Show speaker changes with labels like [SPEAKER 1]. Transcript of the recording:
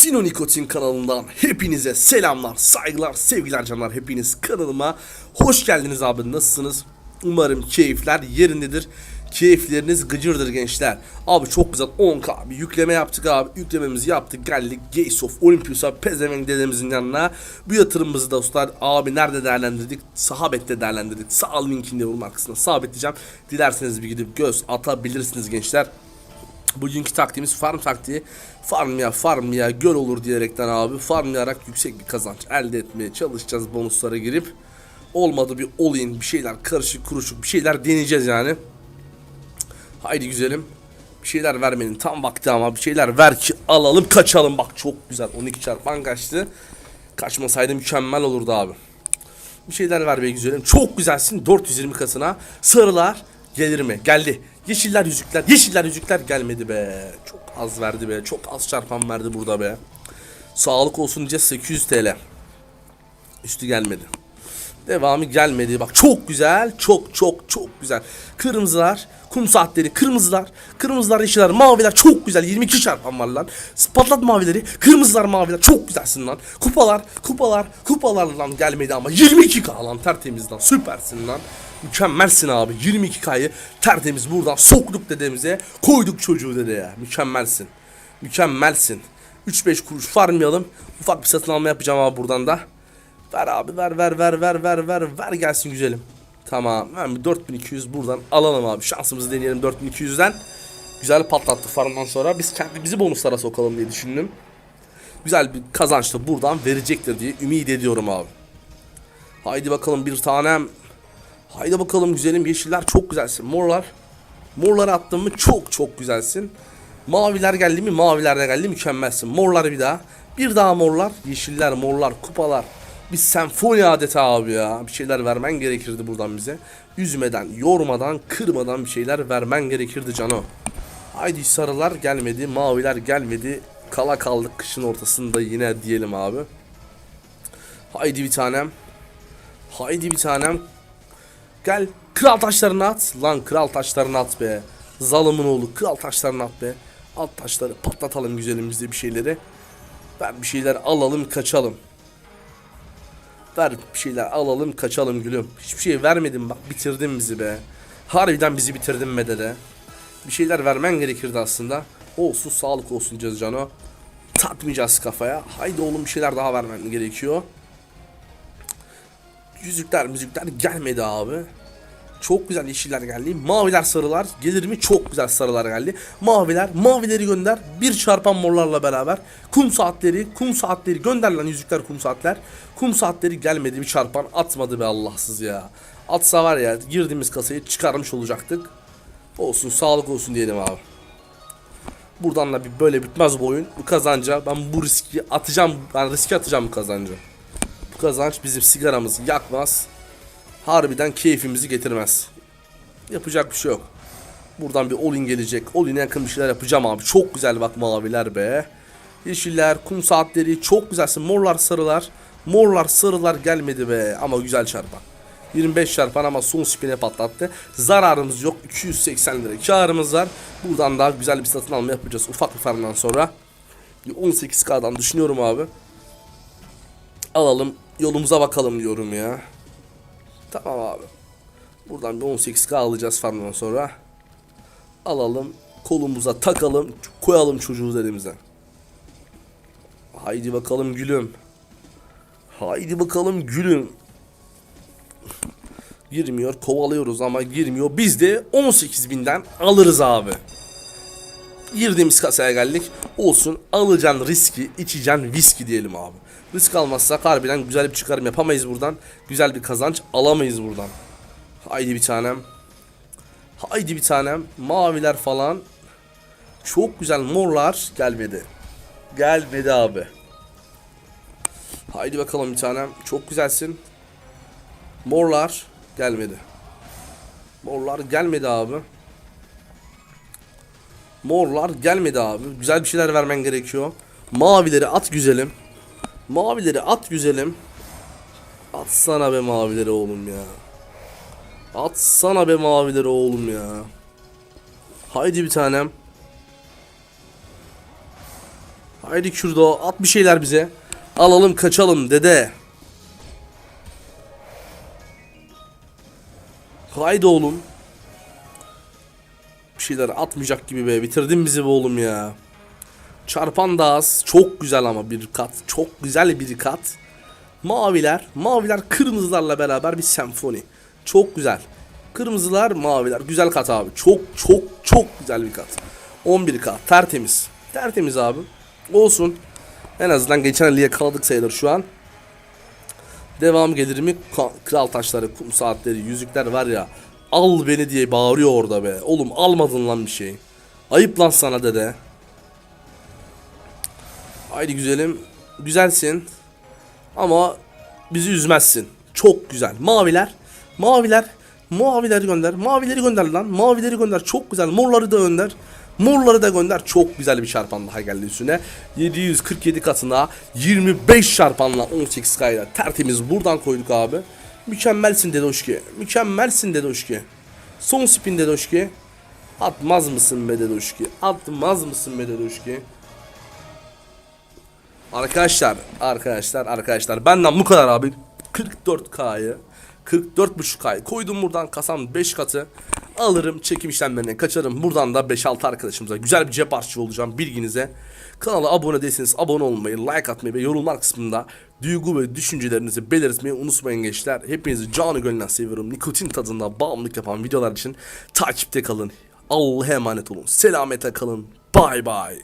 [SPEAKER 1] Sino Nikotin kanalından hepinize selamlar, saygılar, sevgiler canlar. Hepiniz kanalıma hoş geldiniz abi. Nasılsınız? Umarım keyifler yerindedir. Keyifleriniz gıcırdır gençler. Abi çok güzel 10k bir yükleme yaptık abi. Yüklememizi yaptık geldik Gates of Olympus'a pezevenk dedemizin yanına. Bu yatırımımızı dostlar abi nerede değerlendirdik? Sahabet'te değerlendirdik. Sağ linkinde yorum kısmına sabitleyeceğim. Dilerseniz bir gidip göz atabilirsiniz gençler. Bugünkü taktiğimiz farm taktiği. Farm ya farm ya göl olur diyerekten abi farmlayarak yüksek bir kazanç elde etmeye çalışacağız bonuslara girip. Olmadı bir all-in bir şeyler karışık kuruşuk bir şeyler deneyeceğiz yani. Haydi güzelim. Bir şeyler vermenin tam vakti ama bir şeyler ver ki alalım kaçalım. Bak çok güzel 12 çarpan kaçtı. Kaçmasaydı mükemmel olurdu abi. Bir şeyler ver be güzelim. Çok güzelsin 420 kasına. Sarılar gelir mi? Geldi. Yeşiller yüzükler. Yeşiller yüzükler gelmedi be. Çok az verdi be. Çok az çarpan verdi burada be. Sağlık olsun diyeceğiz 800 TL. Üstü gelmedi. Devamı gelmedi. Bak çok güzel. Çok çok çok güzel. Kırmızılar. Kum saatleri. Kırmızılar. Kırmızılar, yeşiller, maviler. Çok güzel. 22 çarpan var lan. Patlat mavileri. Kırmızılar, maviler. Çok güzelsin lan. Kupalar. Kupalar. Kupalar lan gelmedi ama. 22k lan. Tertemiz lan. Süpersin lan. Mükemmelsin abi. 22k'yı tertemiz buradan soktuk dedemize. Koyduk çocuğu dedeye. Mükemmelsin. Mükemmelsin. 3-5 kuruş farmayalım. Ufak bir satın alma yapacağım abi buradan da. Ver abi ver ver ver ver ver ver ver gelsin güzelim. Tamam bir 4200 buradan alalım abi. Şansımızı deneyelim 4200'den. Güzel patlattı farmdan sonra. Biz kendimizi bonuslara sokalım diye düşündüm. Güzel bir kazanç da buradan verecektir diye ümit ediyorum abi. Haydi bakalım bir tanem. Haydi bakalım güzelim yeşiller çok güzelsin. Morlar. Morları attın mı çok çok güzelsin. Maviler geldi mi maviler de geldi mükemmelsin. Morlar bir daha. Bir daha morlar. Yeşiller morlar kupalar. Bir senfoni adeta abi ya. Bir şeyler vermen gerekirdi buradan bize. Üzmeden, yormadan, kırmadan bir şeyler vermen gerekirdi cano. Haydi sarılar gelmedi, maviler gelmedi. Kala kaldık kışın ortasında yine diyelim abi. Haydi bir tanem. Haydi bir tanem. Gel kral taşlarını at. Lan kral taşlarını at be. Zalımın oğlu kral taşlarını at be. Alt taşları patlatalım güzelimizde bir şeyleri. Ver bir şeyler alalım kaçalım. Ver bir şeyler alalım kaçalım gülüm. Hiçbir şey vermedin bak bitirdin bizi be. Harbiden bizi bitirdin be dede. Bir şeyler vermen gerekirdi aslında. Olsun sağlık olsun diyeceğiz Cano. Tatmayacağız kafaya. Haydi oğlum bir şeyler daha vermen gerekiyor. Yüzükler müzikler gelmedi abi. Çok güzel yeşiller geldi. Maviler sarılar gelir mi? Çok güzel sarılar geldi. Maviler mavileri gönder. Bir çarpan morlarla beraber. Kum saatleri kum saatleri gönder lan yüzükler kum saatler. Kum saatleri gelmedi bir çarpan atmadı be Allahsız ya. Atsa var ya girdiğimiz kasayı çıkarmış olacaktık. Olsun sağlık olsun diyelim abi. Buradan da bir böyle bitmez bu oyun. Bu kazanca ben bu riski atacağım. Ben riski atacağım bu kazanca. Bu kazanç bizim sigaramızı yakmaz. Harbiden keyfimizi getirmez. Yapacak bir şey yok. Buradan bir all-in gelecek. All-in'e yakın bir şeyler yapacağım abi. Çok güzel bak maviler be. Yeşiller, kum saatleri çok güzelsin. Morlar, sarılar. Morlar, sarılar gelmedi be. Ama güzel çarpan. 25 çarpan ama son spine patlattı. Zararımız yok. 280 lira karımız var. Buradan daha güzel bir satın alma yapacağız. Ufak bir farmdan sonra. 18k'dan düşünüyorum abi. Alalım. Yolumuza bakalım diyorum ya. Tamam abi. Buradan bir 18k alacağız farmdan sonra. Alalım. Kolumuza takalım. Koyalım çocuğu elimize. Haydi bakalım gülüm. Haydi bakalım gülüm. Girmiyor. Kovalıyoruz ama girmiyor. Biz de 18.000'den alırız abi. Girdiğimiz kasaya geldik. Olsun alacaksın riski, içeceksin viski diyelim abi. Risk almazsak harbiden güzel bir çıkarım yapamayız buradan. Güzel bir kazanç alamayız buradan. Haydi bir tanem. Haydi bir tanem. Maviler falan. Çok güzel morlar gelmedi. Gelmedi abi. Haydi bakalım bir tanem. Çok güzelsin. Morlar gelmedi. Morlar gelmedi abi. Morlar gelmedi abi. Güzel bir şeyler vermen gerekiyor. Mavileri at güzelim. Mavileri at güzelim. Atsana be mavileri oğlum ya. Atsana be mavileri oğlum ya. Haydi bir tanem. Haydi Kürdo at bir şeyler bize. Alalım kaçalım dede. Haydi oğlum. Bir şeyler atmayacak gibi be. Bitirdin bizi be oğlum ya. Çarpan da az. Çok güzel ama bir kat. Çok güzel bir kat. Maviler. Maviler kırmızılarla beraber bir senfoni. Çok güzel. Kırmızılar maviler. Güzel kat abi. Çok çok çok güzel bir kat. 11 kat. Tertemiz. Tertemiz abi. Olsun. En azından geçen el yakaladık sayılır şu an. Devam gelir mi? Kral taşları, kum saatleri, yüzükler var ya. Al beni diye bağırıyor orada be. Oğlum almadın lan bir şey. Ayıp lan sana dede. Haydi güzelim. Güzelsin. Ama bizi üzmezsin. Çok güzel. Maviler. Maviler. Mavileri gönder. Mavileri gönder lan. Mavileri gönder. Çok güzel. Morları da gönder. Morları da gönder. Çok güzel bir çarpan daha geldi üstüne. 747 katına 25 çarpanla 18 kayda tertemiz buradan koyduk abi. Mükemmelsin Dedoşki. Mükemmelsin Dedoşki. Son spin Dedoşki. Atmaz mısın be Dedoşki? Atmaz mısın be Dedoşki? Arkadaşlar, arkadaşlar, arkadaşlar. Benden bu kadar abi. 44K'yı 44.5K'yı koydum buradan. Kasam 5 katı. Alırım çekim işlemlerine kaçarım. Buradan da 5-6 arkadaşımıza güzel bir cep harçlığı olacağım bilginize. Kanala abone değilseniz abone olmayı like atmayı ve yorumlar kısmında duygu ve düşüncelerinizi belirtmeyi unutmayın gençler. Hepinizi canı gönülden seviyorum. Nikotin tadında bağımlılık yapan videolar için takipte kalın. Allah'a emanet olun. Selamete kalın. Bay bay